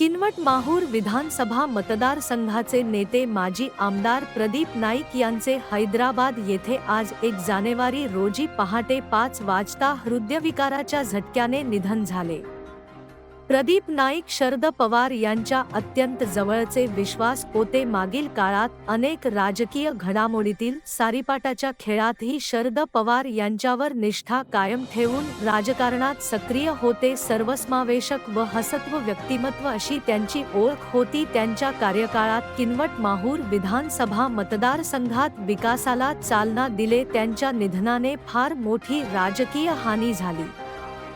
किनवट माहूर विधानसभा मतदारसंघाचे नेते माजी आमदार प्रदीप नाईक यांचे हैदराबाद येथे आज एक जानेवारी रोजी पहाटे पाच वाजता हृदयविकाराच्या झटक्याने निधन झाले. प्रदीप नाईक शरद पवार यांच्या अत्यंत जवळचे विश्वास होते. मागील काळात अनेक राजकीय घडामोडीतील सारीपाटाच्या खेळातही शरद पवार यांच्यावर निष्ठा कायम ठेवून राजकारणात सक्रिय होते. सर्वसमावेशक व हसत्व व्यक्तिमत्व अशी त्यांची ओळख होती. त्यांच्या कार्यकाळात किनवट माहूर विधानसभा मतदारसंघात विकासाला चालना दिले. त्यांच्या निधनाने फार मोठी राजकीय हानी झाली.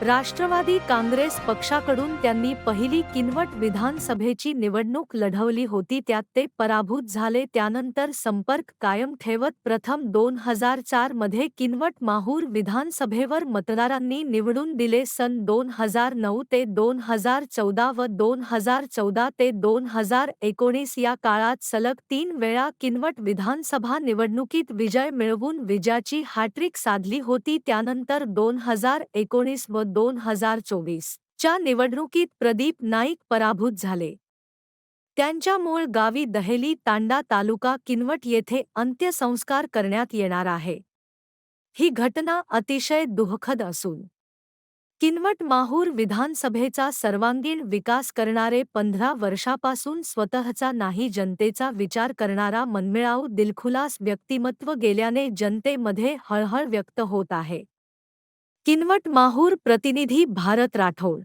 राष्ट्रवादी काँग्रेस पक्षाकडून त्यांनी पहिली किनवट विधानसभेची निवडणूक लढवली होती. त्यात ते पराभूत झाले. त्यानंतर संपर्क कायम ठेवत प्रथम दोन हजार चारमध्ये किनवट माहूर विधानसभेवर मतदारांनी निवडून दिले. सन दोन हजार नऊ ते दोन हजार चौदा व दोन हजार चौदा ते दोन हजार एकोणीस या काळात सलग तीन वेळा किनवट विधानसभा निवडणुकीत विजय मिळवून विजयाची हॅट्रिक साधली होती. त्यानंतर दोन हजार एकोणीस व दोन हज़ार चोवीस च्या निवडणुकीत प्रदीप नाईक पराभूत झाले. त्यांच्या मूळ गावी दहेली तांडा तालुका किनवट येथे अंत्यसंस्कार करण्यात येणार आहे. ही घटना अतिशय दुःखद असून. किनवट माहूर विधानसभेचा सर्वांगीण विकास करणारे पंधरा वर्षापासून स्वतःचा नाही जनतेचा विचार करणारा मनमिळाऊ दिलखुलास व्यक्तिमत्व गेल्याने जनतेमध्ये हळहळ व्यक्त होत आहे. किनवट माहूर प्रतिनिधी भारत राठोड.